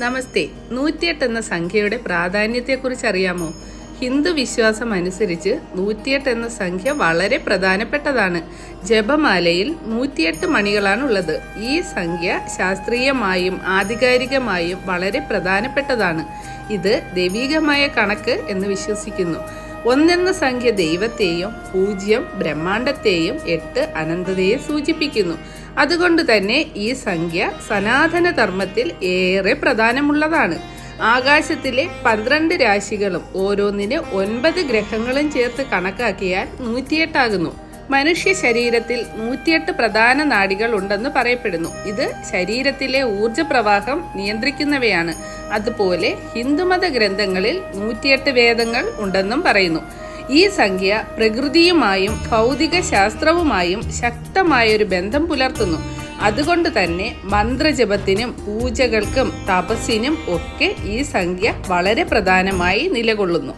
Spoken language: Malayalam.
നമസ്തേ. നൂറ്റിയെട്ട് എന്ന സംഖ്യയുടെ പ്രാധാന്യത്തെക്കുറിച്ച് അറിയാമോ ഹിന്ദു വിശ്വാസം അനുസരിച്ച് നൂറ്റിയെട്ട് എന്ന സംഖ്യ വളരെ പ്രധാനപ്പെട്ടതാണ്. ജപമാലയിൽ നൂറ്റിയെട്ട് മണികളാണുള്ളത്. ഈ സംഖ്യ ശാസ്ത്രീയമായും ആധികാരികമായും വളരെ പ്രധാനപ്പെട്ടതാണ്. ഇത് ദൈവീകമായ കണക്ക് എന്ന് വിശ്വസിക്കുന്നു. ഒന്നെന്ന സംഖ്യ ദൈവത്തെയും പൂജ്യം ബ്രഹ്മാണ്ടത്തെയും എട്ട് അനന്തതയെ സൂചിപ്പിക്കുന്നു. അതുകൊണ്ട് തന്നെ ഈ സംഖ്യ സനാതന ധർമ്മത്തിൽ ഏറെ പ്രധാനമുള്ളതാണ്. ആകാശത്തിലെ പന്ത്രണ്ട് രാശികളും ഓരോന്നിന് ഒൻപത് ഗ്രഹങ്ങളും ചേർത്ത് കണക്കാക്കിയാൽ നൂറ്റിയെട്ടാകുന്നു. മനുഷ്യ ശരീരത്തിൽ നൂറ്റിയെട്ട് പ്രധാന നാടികൾ ഉണ്ടെന്ന് പറയപ്പെടുന്നു. ഇത് ശരീരത്തിലെ ഊർജ പ്രവാഹം നിയന്ത്രിക്കുന്നവയാണ്. അതുപോലെ ഹിന്ദുമത ഗ്രന്ഥങ്ങളിൽ നൂറ്റിയെട്ട് വേദങ്ങൾ ഉണ്ടെന്നും പറയുന്നു. ഈ സംഖ്യ പ്രകൃതിയുമായും ഭൗതിക ശാസ്ത്രവുമായും ശക്തമായൊരു ബന്ധം പുലർത്തുന്നു. അതുകൊണ്ട് തന്നെ മന്ത്രജപത്തിനും പൂജകൾക്കും തപസ്സിനും ഒക്കെ ഈ സംഖ്യ വളരെ പ്രധാനമായി നിലകൊള്ളുന്നു.